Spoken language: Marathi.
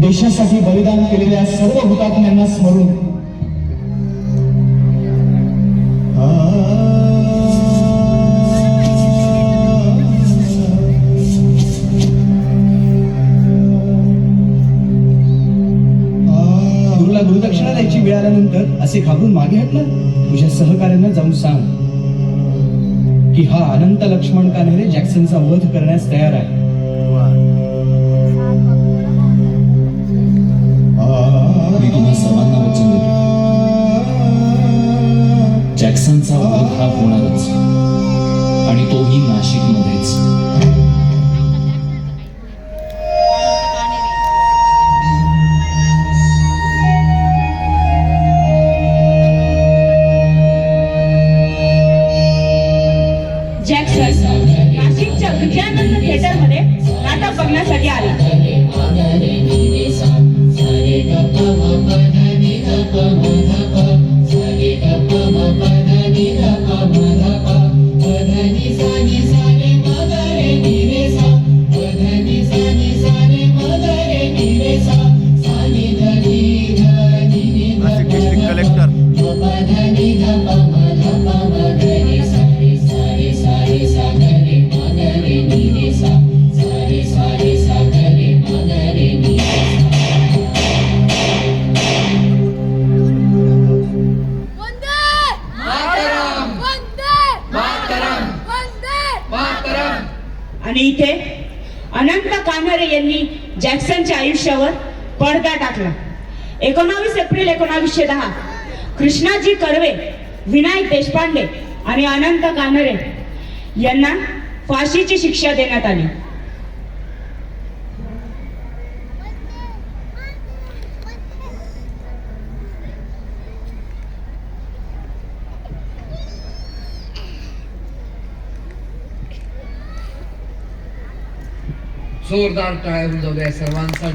देशासाठी बलिदान केलेल्या सर्व हुतात्म्यांना स्मरून. गुरुला गुरुदक्षिणा द्यायची वेळ आल्यानंतर असे घाबरून मागे हटलं. तुझ्या सहकार्यांना जाऊन सांग की हा अनंत लक्ष्मण कान्हेरे जॅक्सनचा वध करण्यास तयार आहे. जॅक्सनचा वध हा होणारच. आणि तोही नाशिकमध्येच. जॅक्सन नाशिकच्या विजयानंद थिएटरमध्ये नाटक बघण्यासाठी आला. आणि इथे अनंत कान्हरे यांनी जॅक्सनच्या आयुष्यावर पडदा टाकला. एकोणावीस एप्रिल एकोणावीसशे दहा. कृष्णाजी कर्वे विनायक देशपांडे आणि अनंत कान्हरे यांना फाशीची शिक्षा देण्यात आली. जोरदार टायर जाऊ सर्वांसाठी.